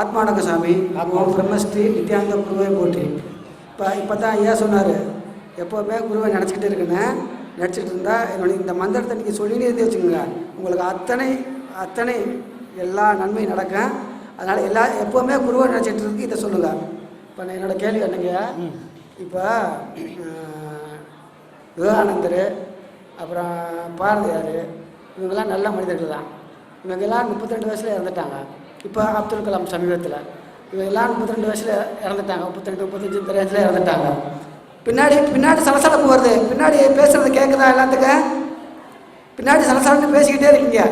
ஆத்மானக சாமி ஓம் பிரம்மஸ்ரீ நித்யானந்த குருவை போற்றி. இப்போ இப்போ தான் ஐயா சொன்னார் எப்போவுமே குருவை நினச்சிக்கிட்டே இருக்கேன்னு நினச்சிட்டு இருந்தா என்னுடைய இந்த மந்திரத்தை நீங்கள் சொல்லினே இருந்து வச்சுக்கோங்க. உங்களுக்கு அத்தனை அத்தனை எல்லா நன்மையும் நடக்கும். அதனால் எல்லா எப்போவுமே குருவை நினச்சிட்டு இருக்கு இதை சொல்லுங்கள் இப்போ நான் என்னோட கேள்வி என்னங்க? இப்போ விவேகானந்தர் அப்புறம் பாரதியார் இவங்கெல்லாம் நல்ல மனிதர்கள் தான் இவங்க எல்லாம் முப்பத்தி ரெண்டு வயசில் இறந்துட்டாங்க. இப்போ அப்துல் கலாம் சமீபத்தில். இவங்க எல்லாம் முப்பத்தி ரெண்டு வயசில் இறந்துட்டாங்க. முப்பத்தி ரெண்டு முப்பத்தஞ்சு இந்த ரேஞ்சில் இறந்துட்டாங்க. பின்னாடி பின்னாடி சலசலப்பு வருது. பின்னாடி பேசுகிறது கேட்குதா எல்லாத்துக்கும்? பின்னாடி சலசலன்னு பேசிக்கிட்டே இருக்கீங்க.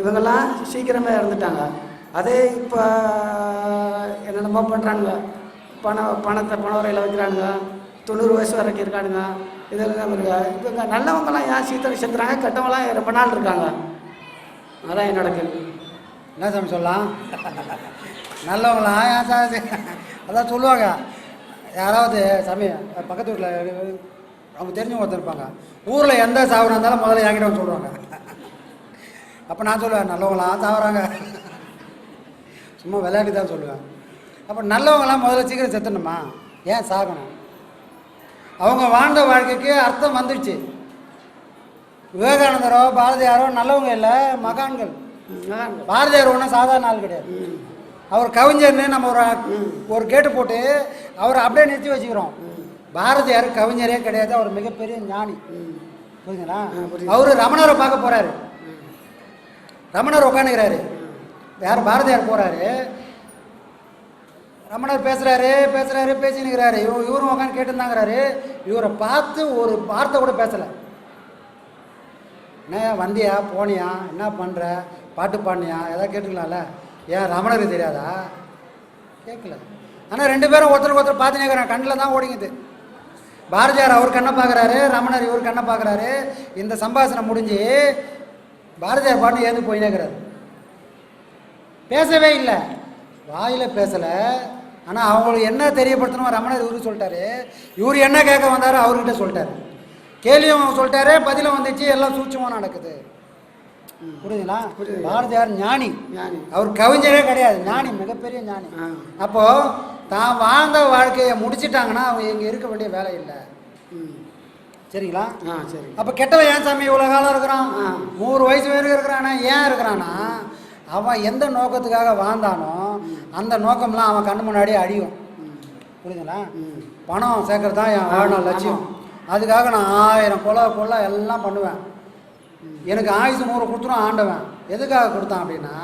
இவங்கெல்லாம் சீக்கிரமே இறந்துட்டாங்க. அதே இப்போ என்னென்னமோ பண்ணுறானுங்க பணம் பணத்தை பண வரையில் வைக்கிறானுங்க. தொண்ணூறு வயசு வரைக்கும் இருக்கானுங்க. இதெல்லாம் இருக்க இவங்க நல்லவங்கலாம் ஏன் சீக்கிரம் செத்துறாங்க கெட்டவங்களாம் ரொம்ப நாள் இருக்காங்க. அதான் என்னோட கேள்வி. என்ன சாமி சொல்லலாம்? நல்லவங்களா? ஏன் சார் அதான் சொல்லுவாங்க. யாராவது சாமி பக்கத்து வீட்டில் அவங்க தெரிஞ்சவங்க ஒருத்தர் இருப்பாங்க. ஊரில் எந்த சாவரம் இருந்தாலும் முதல்ல என்கிட்ட வந்து சொல்லுவாங்க. அப்போ நான் சொல்லுவேன் நல்லவங்களா சாவறாங்க. சும்மா விளையாட்டு தான் சொல்லுவேன். அப்போ நல்லவங்களாம் முதல்ல சீக்கிரம் செத்துணுமா? ஏன் சாகணும்? அவங்க வாழ்ந்த வாழ்க்கைக்கு அர்த்தம் வந்துடுச்சு விவேகானந்தரோ பாரதியாரோ நல்லவங்க இல்லை மகான்கள். பாரதியார் ஒன்றும் சாதாரண ஆள் கிடையாது. அவர் கவிஞர்னு நம்ம ஒரு ஒரு கேட்டு போட்டு அவரை அப்படியே நிறுத்தி வச்சுக்கிறோம். பாரதியார் கவிஞரே கிடையாது அவர் மிகப்பெரிய ஞானி. புரியுதுங்களா. அவரு ரமணரை பார்க்க போறாரு. ரமணர் உட்காந்துக்கிறாரு யார் பாரதியார் போறாரு. ரமணர் பேசுறாரு பேசுறாரு பேசினுக்கிறாரு. இவ இவரும் உட்காந்து கேட்டுருந்தாங்கிறாரு. இவரை பார்த்து ஒரு வார்த்தை கூட பேசலை. என்ன வந்தியா போனியா என்ன பண்ணுற பாட்டு பாடினியா? எதாவது கேட்டுக்கலாம்ல. ஏன் ரமணருக்கு தெரியாதா? கேட்கல ஆனால் ரெண்டு பேரும் ஒருத்தருக்கு ஒருத்தர் பார்த்து நிற்கிறான் கண்ணில் தான் ஓடிங்குது பாரதியார் அவர் கண்ணை பார்க்குறாரு ரமணர் இவர் கண்ணை பார்க்குறாரு. இந்த சம்பாஷணம் முடிஞ்சு பாரதியார் பாட்டு ஏந்து போயினேங்கிறாரு பேசவே இல்லை. வாயில் பேசலை. ஆனால் அவங்களுக்கு என்ன தெரியப்படுத்தணுமோ ரமணர் இவரு சொல்லிட்டாரு. இவர் என்ன கேட்க வந்தாரோ அவர்கிட்ட சொல்லிட்டாரு. கேள்வியும் சொல்லிட்டாரு பதிலும் வந்துச்சு எல்லாம் சூட்சமாக நடக்குது. புரியுதுங்களா? புரியுது. பாரதியார் ஞானி. ஞானி. அவர் கவிஞரே கிடையாது. ஞானி மிகப்பெரிய ஞானி. ஆ. அப்போ தான் வாழ்ந்த வாழ்க்கையை முடிச்சிட்டாங்கன்னா அவங்க இங்கே இருக்க வேண்டிய வேலை இல்லை. ம். சரிங்களா? ஆ சரி. அப்போ கெட்டவன் ஏன் சாமி இவ்வளோ காலம் இருக்கிறான். நூறு வயசு வரைக்கும் இருக்கிறானா? ஏன் இருக்கிறானா? அவன் எந்த நோக்கத்துக்காக வாழ்ந்தானோ அந்த நோக்கம்லாம் அவன் கண்ணு முன்னாடி அழியும். புரியுதுங்களா? பணம் சேர்க்கறது தான் என் வாழ்நாள் லட்சியம். அதுக்காக நான் ஆயிரம் கொலை கொள்ளை எல்லாம் பண்ணுவேன். எனக்கு ஆயுசு நூறு கொடுத்துரும் ஆண்டவன். எதுக்காக கொடுத்தான் அப்படின்னா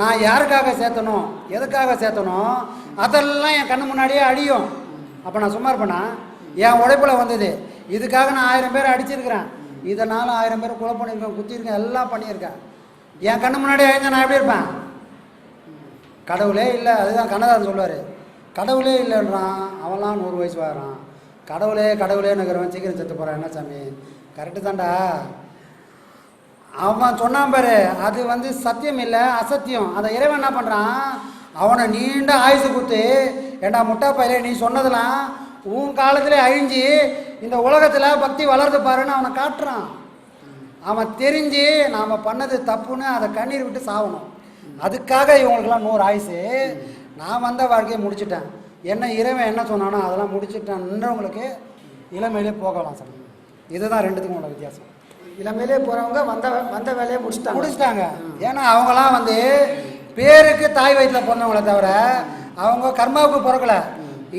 நான் யாருக்காக சேர்த்தணும் எதுக்காக சேர்த்தணும் அதெல்லாம் என் கண்ணு முன்னாடியே அழியும். அப்போ நான் சும்மா இருப்பேனா? என் உழைப்பில் வந்தது. இதுக்காக நான் ஆயிரம் பேர் அடிச்சிருக்கிறேன். இதனால் ஆயிரம் பேர் கொலை பண்ணியிருக்கேன் குத்திருக்கேன் எல்லாம் பண்ணியிருக்கேன். என் கண்ணு முன்னாடி அழிஞ்சா நான் எப்படி இருப்பேன்? கடவுளே இல்லை அதுதான் கண்ணதாசன் சொல்லுவார். கடவுளே இல்லைன்றான் அவன்லாம் நூறு வயசு வரான். கடவுளே கடவுளே நகரவன் சீக்கிரம் செத்து போகிறான் என்ன சாமி? கரெக்டு தான்டா. அவன் சொன்னான் பாரு அது வந்து சத்தியம் இல்லை அசத்தியம். அந்த இறைவன் என்ன பண்ணுறான் அவனை நீண்ட ஆயுசு கொடுத்து ஏண்டா முட்டா பையலே நீ சொன்னதெல்லாம் உன் காலத்திலே அழிஞ்சு இந்த உலகத்தில் பக்தி வளர்ந்து பாருன்னு அவனை காட்டுறான். அவன் தெரிஞ்சு நாம் பண்ணது தப்புன்னு அதை கண்ணீர் விட்டு சாவணும். அதுக்காக இவங்களுக்கெல்லாம் நூறு ஆயுசு. நான் வந்த வாழ்க்கையை முடிச்சிட்டேன். என்ன இறைவன் என்ன சொன்னானோ அதெல்லாம் முடிச்சிட்டேன்றவங்களுக்கு இளமையிலே போகலாம் சார். இதுதான் ரெண்டுத்துக்கும் உள்ள வித்தியாசம். இளமையிலே போகிறவங்க வந்த வந்த வேலையை முடிச்சுட்டாங்க. முடிச்சிட்டாங்க. ஏன்னா அவங்களாம் வந்து பேருக்கு தாய் வயிற்றில் பிறந்தவங்களே தவிர அவங்க கர்மாவுக்கு பிறக்கல.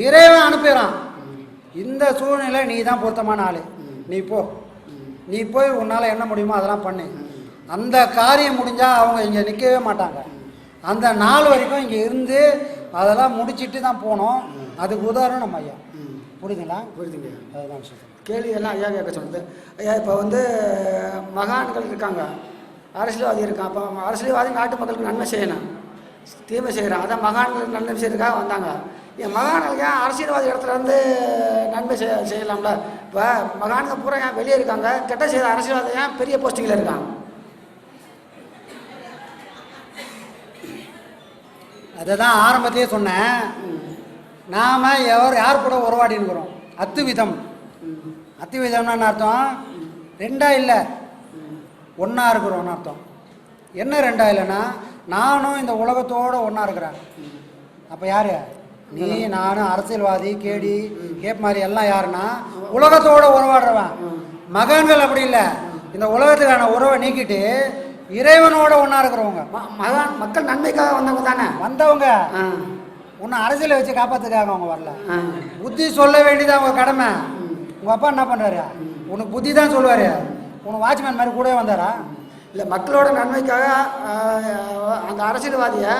இறைவன் அனுப்பிடுறான் இந்த சூழ்நிலை நீ தான் பொருத்தமான ஆள். நீ போ. நீ போய் உன்னால் என்ன முடியுமோ அதெல்லாம் பண்ணு. அந்த காரியம் முடிஞ்சால் அவங்க இங்கே நிற்கவே மாட்டாங்க. அந்த நாள் வரைக்கும் இங்கே இருந்து அதெல்லாம் முடிச்சிட்டு தான் போனோம். அதுக்கு உதாரணம் நம்ம ஐயா. புரியுதுங்களா? புரியுதுங்க. அதுதான் விஷயம். கேள்வி எல்லாம் ஐயா கேட்க சொன்னது. ஐயா இப்போ வந்து மகான்கள் இருக்காங்க. அரசியல்வாதி இருக்கான். அப்போ அரசியல்வாதி நாட்டு மக்களுக்கு நன்மை செய்யணும். தீமை செய்கிறான் அதான் மகான்களுக்கு நன்மை செய்யறதுக்காக வந்தாங்க. என் மகான்கள் ஏன் அரசியல்வாதி இடத்துல இருந்து நன்மை செய்ய செய்யலாம்ல? இப்போ மகான்கள் பூரா ஏன் வெளியே இருக்காங்க? கெட்ட செய்கிற அரசியல்வாதி ஏன் பெரிய போஸ்டிங்கில் இருக்காங்க அதை தான் ஆரம்பத்திலே சொன்னேன். நாம் எவர் யார் கூட உறவாடினுக்கிறோம் அத்துவிதம். அத்துவிதம்னா என்ன அர்த்தம்? ரெண்டா இல்லை. ஒன்றா இருக்கிறோம்னு அர்த்தம். என்ன ரெண்டா இல்லைன்னா நானும் இந்த உலகத்தோட ஒன்றா இருக்கிறேன். அப்போ யார்? நீ நானும் அரசியல்வாதி கேடி கேப் மாதிரி எல்லாம் யாருன்னா உலகத்தோட உறவாடுறவன். மகன்கள் அப்படி இல்லை. இந்த உலகத்துக்கான உறவை நீக்கிட்டு இறைவனோட ஒன்றா இருக்கிறவங்க. மகான் மக்கள் நன்மைக்காக வந்தவங்க தானே? வந்தவங்க. உன்னை அரசியலை வச்சு காப்பாத்துக்காக அவங்க வரல. புத்தி சொல்ல வேண்டியது அவங்க கடமை. உங்க அப்பா என்ன பண்றாரு? உனக்கு புத்தி தான் சொல்லுவாரு. உனக்கு வாட்ச்மேன் மாதிரி கூடவே வந்தாரா? இல்லை மக்களோட நன்மைக்காக அந்த அரசியல்வாதியை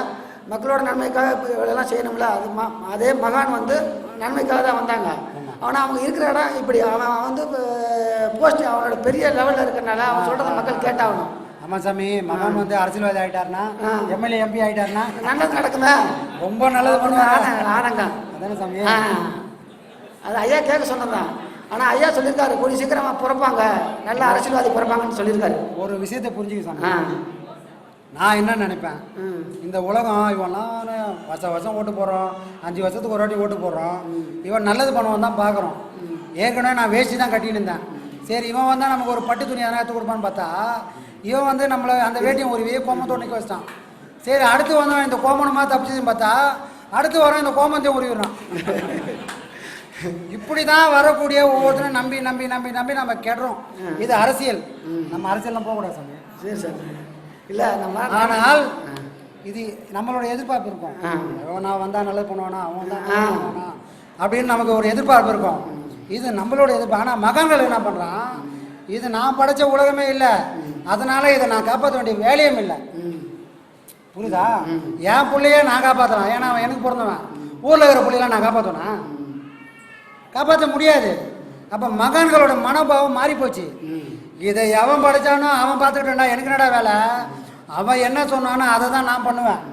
மக்களோட நன்மைக்காக இவ்வளோலாம் செய்யணும்ல? அது ம அதே மகான் வந்து நன்மைக்காக தான் வந்தாங்க. ஆனால் அவங்க இருக்கிற இடம் இப்படி. அவன் வந்து போஸ்ட் அவனோட பெரிய லெவலில் இருக்கிறனால அவன் சொல்கிறத மக்கள் கேட்டாகணும். ஆமா சாமி. மகன் வந்து அரசியல்வாதி ஆயிட்டாருன்னா ஆ. எம்எல்ஏ எம்பி ஆயிட்டாருன்னா நல்லது நடக்குமே. ரொம்ப நல்லது பண்ணுவாங்க ஆனங்க. அதானே சாமி. அது ஐயா கேட்க சொன்னதான் ஆனால் ஐயா சொல்லியிருக்காரு கூடிய சீக்கிரமாக பிறப்பாங்க. நல்ல அரசியல்வாதி பிறப்பாங்கன்னு சொல்லியிருக்காரு. ஒரு விஷயத்தை புரிஞ்சுக்க சாமி. ஆ. நான் என்ன நினைப்பேன்? இந்த உலகம் இவன்லாம் வருஷம் வருஷம் ஓட்டு போடுறோம் அஞ்சு வருஷத்துக்கு ஒரு வாட்டி ஓட்டு போடுறோம் இவன் நல்லது பண்ணுவான் தான் பார்க்குறோம். ஏற்கனவே நான் வேஷ்டி தான் கட்டின்னு இருந்தேன். சரி இவன் வந்தால் நமக்கு ஒரு பட்டு துணி எதனா எடுத்து கொடுப்பான்னு பார்த்தா இவன் வந்து நம்மளை அந்த வேட்டியை ஒரு வே கோமத்தோடு நிற்க வச்சிட்டான். சரி அடுத்து வந்தவன் இந்த கோமனமாக தப்பிச்சதுன்னு பார்த்தா அடுத்து வர இந்த கோமத்தையும் உருவிடுறான். இப்படி தான் வரக்கூடிய ஒவ்வொருத்தரும் நம்பி நம்பி நம்பி நம்பி நம்ம கெடுறோம். இது அரசியல். நம்ம அரசியல்லாம் போகக்கூடாது சாமி. சரி சார். இல்லை நம்ம ஆனால் இது நம்மளோட எதிர்பார்ப்பு இருக்கும். நான் வந்தா நல்லது பண்ணுவானா அவன் பண்ணுவானா அப்படின்னு நமக்கு ஒரு எதிர்பார்ப்பு இருக்கும். இது நம்மளோட எதிர்ப்பு ஆனால் மகன்கள் என்ன பண்ணுறான் இது நான் படைச்ச உலகமே இல்லை. அதனால இதை நான் காப்பாற்ற வேண்டிய வேலையும் இல்லை. புரியுதா? என் பிள்ளையே நான் காப்பாற்றலாம் ஏன்னா அவன் எனக்கு பிறந்தவன். ஊரில் இருக்கிற பிள்ளைலாம் நான் காப்பாற்றுவேனா காப்பாற்ற முடியாது. அப்போ மகன்களோட மனோபாவம் மாறி போச்சு இதை எவன் படைச்சானோ அவன் பார்த்துக்கிட்டா எனக்கு என்னடா வேலை? அவன் என்ன சொன்னானோ அதை தான் நான் பண்ணுவேன்.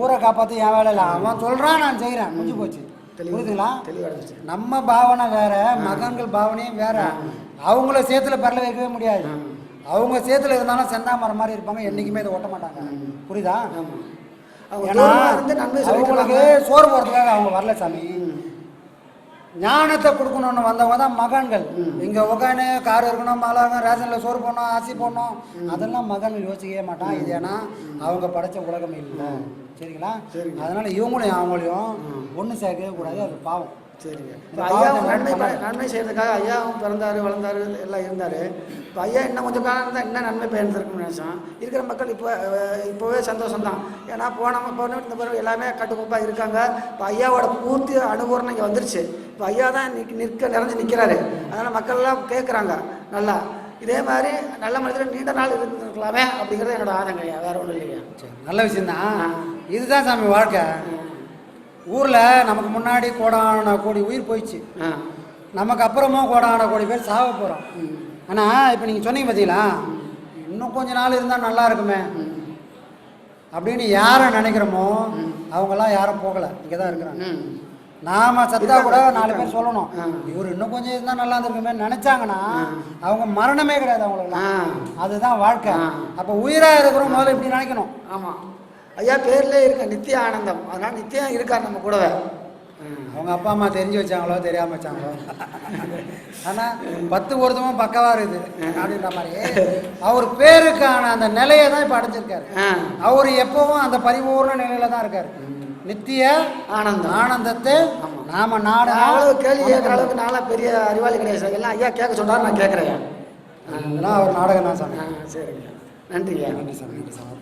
ஊரை காப்பாற்றி என் வேலை இல்லை. அவன் சொல்கிறான் நான் செய்கிறேன் முடிஞ்சு போச்சு. புரியுதுங்களா? நம்ம பாவனை வேற மகன்கள் பாவனையும் வேற. அவங்கள சேத்துல பரல வைக்கவே முடியாது. அவங்க சேத்துல இருந்தாலும் செந்தாமரம் மாதிரி இருப்பாங்க. என்னைக்குமே இதை ஒட்ட மாட்டாங்க. புரியுதா? ஏன்னா அவங்களுக்கு சோறு போகிறதுக்காக அவங்க வரல சாமி. ஞானத்தை கொடுக்கணும்னு வந்தவங்க தான் மகன்கள். இங்க உட்காந்து கார் இருக்கணும் மலாங்க ரேஷன்ல சோறு போடணும் அரிசி போடணும். அதெல்லாம் மகன்கள் யோசிக்கவே மாட்டான் இது ஏன்னா அவங்க படைச்ச உலகம் இல்லை. சரிங்களா? சரிங்க. அதனால இவங்களையும் அவங்களையும் ஒன்று சேர்க்கவே கூடாது. அது பாவம். சரிங்க இப்போ பாவத்தை நன்மை. நன்மை செய்யறதுக்காக ஐயாவும் பிறந்தாரு வளர்ந்தாரு எல்லாம் இருந்தார். இப்போ ஐயா இன்னும் கொஞ்சம் காலம் இருந்தால் இன்னும் நன்மை பயந்துருக்கும்னு நினச்சோம் இருக்கிற மக்கள் இப்போ இப்போவே சந்தோஷம் தான் ஏன்னா போன போன இந்த பிறகு எல்லாமே கட்டுக்கோப்பாக இருக்காங்க. இப்போ ஐயாவோட பூர்த்தி அனுபவம் இங்கே வந்துருச்சு. இப்போ ஐயா தான் நிற்க நிற்க நிறைஞ்சு நிற்கிறாரு அதனால் மக்கள்லாம் கேட்குறாங்க நல்லா. இதே மாதிரி நல்ல மனிதர் நீண்ட நாள் இருந்திருக்கலாமே அப்படிங்கிறது என்னோட ஆதங்க ஐயா. வேற ஒன்றும் இல்லையா சரி, நல்ல விஷயம்தான். இதுதான் சாமி வாழ்க்கை. ஊர்ல நமக்கு முன்னாடி கோடான கோடி உயிர் போயிடுச்சு. நமக்கு அப்புறமும் கோடான கோடி பேர் சாவ போகிறோம் ஆனால் இப்போ நீங்கள் சொன்னீங்க பார்த்தீங்களா இன்னும் கொஞ்ச நாள் இருந்தால் நல்லா இருக்குமே. அப்படின்னு யாரை நினைக்கிறோமோ அவங்கெல்லாம் யாரும் போகலை. இங்கே தான் இருக்கிறாங்க. நாம சத்தா கூட நாலு பேர் சொல்லணும். இவர் இன்னும் கொஞ்சம் இருந்தால் நல்லா இருந்திருக்குமே நினைச்சாங்கன்னா அவங்க மரணமே கிடையாது அவங்களுக்குலாம் ஆ. அதுதான் வாழ்க்கை. அப்போ உயிராக இருக்கிறோம் முதல்ல இப்படி நினைக்கணும். ஆமாம் ஐயா பேர்லேயே இருக்க நித்திய ஆனந்தம். அதனால் நித்தியம் இருக்கார் நம்ம கூடவே? அவங்க அப்பா அம்மா தெரிஞ்சு வச்சாங்களோ தெரியாம வச்சாங்களோ. ஆனா பத்து பொருத்தமும் பக்கவா இருக்குது. அப்படின்ற மாதிரி. அவர் பேருக்கான அந்த நிலையை தான் இப்ப அடைஞ்சிருக்காரு. அவர் எப்பவும் அந்த பரிபூர்ண நிலையில தான் இருக்காரு. நித்திய ஆனந்தம். ஆனந்தத்தை நாம நாடு அவ்வளவு கேள்வி கேட்குற அளவுக்கு நான்லாம் பெரிய அறிவாளி கிடையாது சார். எல்லாம் ஐயா கேட்க சொல்றாரு நான் கேட்குறேன். அதெல்லாம் அவர் நாடகம் தான் ஆ சரிங்க. நன்றிங்க. நன்றி சாமி நன்றி சாமி.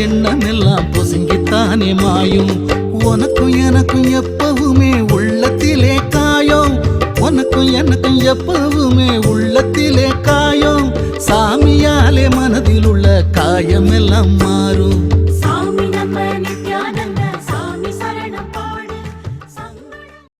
எண்ணமெல்லாம் பொசுங்கித்தானே மாயும். உனக்கும் எனக்கும் எப்பவுமே உள்ளத்திலே காயம். உனக்கும் எனக்கும் எப்பவுமே உள்ளத்திலே காயம். சாமியாலே மனதில் உள்ள காயமெல்லாம் மாறும்.